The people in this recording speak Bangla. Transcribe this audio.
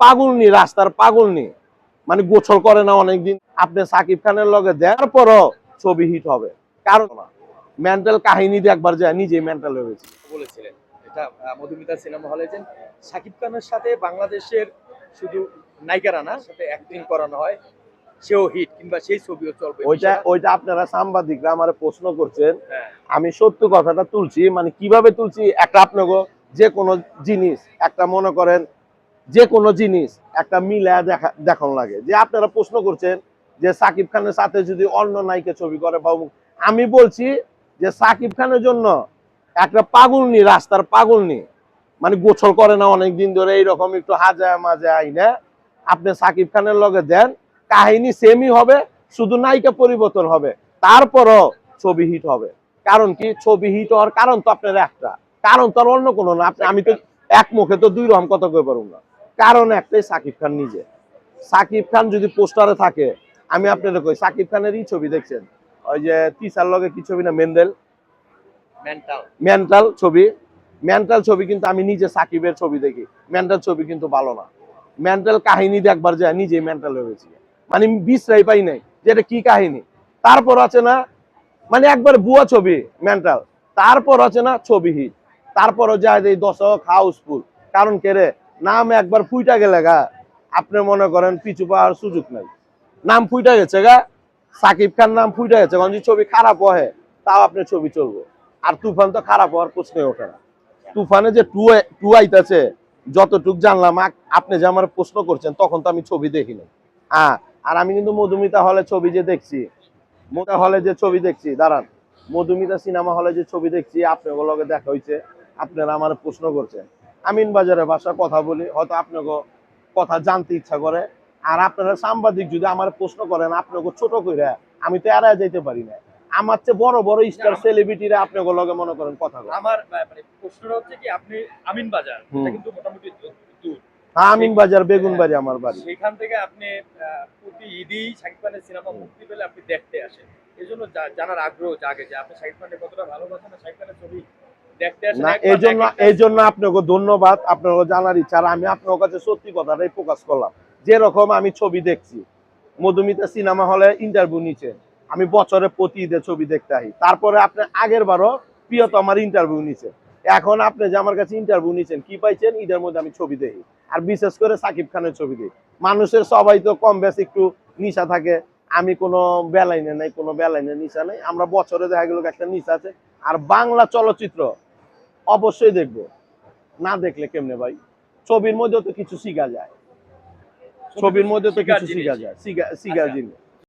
পাগলনি রাস্তার পাগলনি। মানে গোছল করে না অনেকদিন। আপনি সাকিব খানের লগে দেওয়ার পরও ছবি হিট হবে। কারণ মেন্টাল কাহিনী দিয়ে একবার যায় নিজে মেন্টাল হয়ে গেছে। বলেছিলেন এটা মধুমিতা সিনেমা হলে যে শাকিব খানের সাথে বাংলাদেশের শুধু নায়িকারা না সাথে অ্যাক্টিং করানো হয় সেও হিট কিংবা সেই ছবিও চলবে। ওইটা ওইটা আপনারা সাংবাদিকরা আমার প্রশ্ন করছেন। হ্যাঁ। আমি সত্য কথাটা তুলছি মানে কীভাবে তুলছি একটা আপনাকে যে কোনো জিনিস একটা মনে করেন যে কোনো জিনিস একটা মিলা দেখা দেখান লাগে। যে আপনারা প্রশ্ন করছেন যে সাকিব খানের সাথে যদি অন্য নায়িকা ছবি করে বা আমি বলছি যে সাকিব খানের জন্য একটা পাগলনি, রাস্তার পাগলনি মানে গোছল করে না অনেক দিন ধরে, এইরকম একটু হাজা মাজা আইনা আপনি সাকিব খানের লগে দেন, কাহিনী সেমই হবে, শুধু নায়িকা পরিবর্তন হবে, তারপরও ছবি হিট হবে। কারণ কি? ছবি হিট হওয়ার কারণ তো আপনার একটা, কারণ তো অন্য কোনো না। আপনি আমি তো এক মুখে তো দুই রকম কথা কই পারুম না। কারণ একটাই সাকিব খান নিজে। সাকিব খান যদি পোস্টারে থাকে আমি আপনাদের কই সাকিব খানেরই ছবি দেখছেন? ওই যে তিসার লগে কি ছবি না মেন্ডেল? মেন্টাল ছবি। মেন্টাল ছবি কিন্তু আমি নিজে সাকিবের ছবি দেখি। মেন্টাল ছবি কিন্তু ভালো না। মেন্টাল কাহিনী দেখবার যায় নিজে মেন্টাল হয়ে গেছি। মানে বিশ্রাই পাই নাই যে এটা কি কাহিনী। তারপর আছে না মানে একবার বুয়া ছবি মেন্টাল তারপর আছে না ছবি হিট। তারপরও যায় এই দশক হাউসফুল। কারণ কে রে? নাম একবার ফুইটা গেলে গা, আপনি মনে করেন পিছু পাওয়ার সুযোগ নাই। নাম ফুইটা গেছে গা, সাকিব খান নাম ফুইটা গেছে কারণ ছবি খারাপ হয়, তাও আপনার ছবি চলবে। আর তুফান তো খারাপ হওয়ার প্রশ্নই ওঠে না। তুফানে যে টু টু আইতাছে, যতটুক জানলাম আপনি যে আমার প্রশ্ন করছেন, তখন তো আমি ছবি দেখিনি হ্যাঁ আর আমি কিন্তু মধুমিতা হলে ছবি যে দেখছি মোটা হলে যে ছবি দেখছি, দাঁড়ান। মধুমিতা সিনেমা হলে যে ছবি দেখছি, আপনার লগে দেখা হয়েছে আপনারা আমার প্রশ্ন করছেন। আমিন বাজারের ভাষা কথা বলি হয়তো আপনাকে কথা জানতে ইচ্ছা করে। আর আপনারা সাংবাদিক যদি আমার প্রশ্ন করেন আপনাকে ছোট করে আমি তো এড়ায় যেতে পারি না। আমার চেয়ে বড় বড় স্টার সেলিব্রিটিরা আপনাকে লগে মনে করেন কথা আমার মানে প্রশ্নটা হচ্ছে কি আপনি আমিন বাজার কিন্তু মোটামুটি দূর। হ্যাঁ আমিন বাজার বেগুন বাড়ি আমার বাড়ি। সেখান থেকে আপনি প্রতি ঈদেই শাকিব খানের সিনেমা মুক্তি পেলে আপনি দেখতে আসেন। এই জন্য জানার আগ্রহ জাগে যে আপনি শাকিব খানকে কতটা ভালোবাসেন শাকিব খানের না এই জন্য এই জন্য আপনাকে ধন্যবাদ আপনাকে জানার ইচ্ছা আমি আপনার কাছে সত্যি কথাটাই প্রকাশ করলাম। যেরকম আমি ছবি দেখছি মধুমিতা সিনেমা হলে ইন্টারভিউ নিচে আমি বছরে প্রতি ঈদে ছবি দেখতে আসি। তারপরে আপনি আগের বারও প্রিয়তমার ইন্টারভিউ নিচে এখন আপনি যে আমার কাছে ইন্টারভিউ নিচ্ছেন কি পাইছেন? ঈদের মধ্যে আমি ছবি দেখি। আর বিশেষ করে সাকিব খানের ছবি দেখি। মানুষের সবাই তো কম বেশ একটু নিশা থাকে। আমি কোনো বেলাইনে নাই কোনো বেলাইনে নিশা নেই। আমরা বছরে দেখা গেল একটা নিশা আছে। আর বাংলা চলচ্চিত্র অবশ্যই দেখব। না দেখলে কেমনে ভাই? ছবির মধ্যে তো কিছু শিখা যায়। ছবির মধ্যে তো কিছু শিখা যায়। শিখা শিখার আচ্ছা। জিনিস।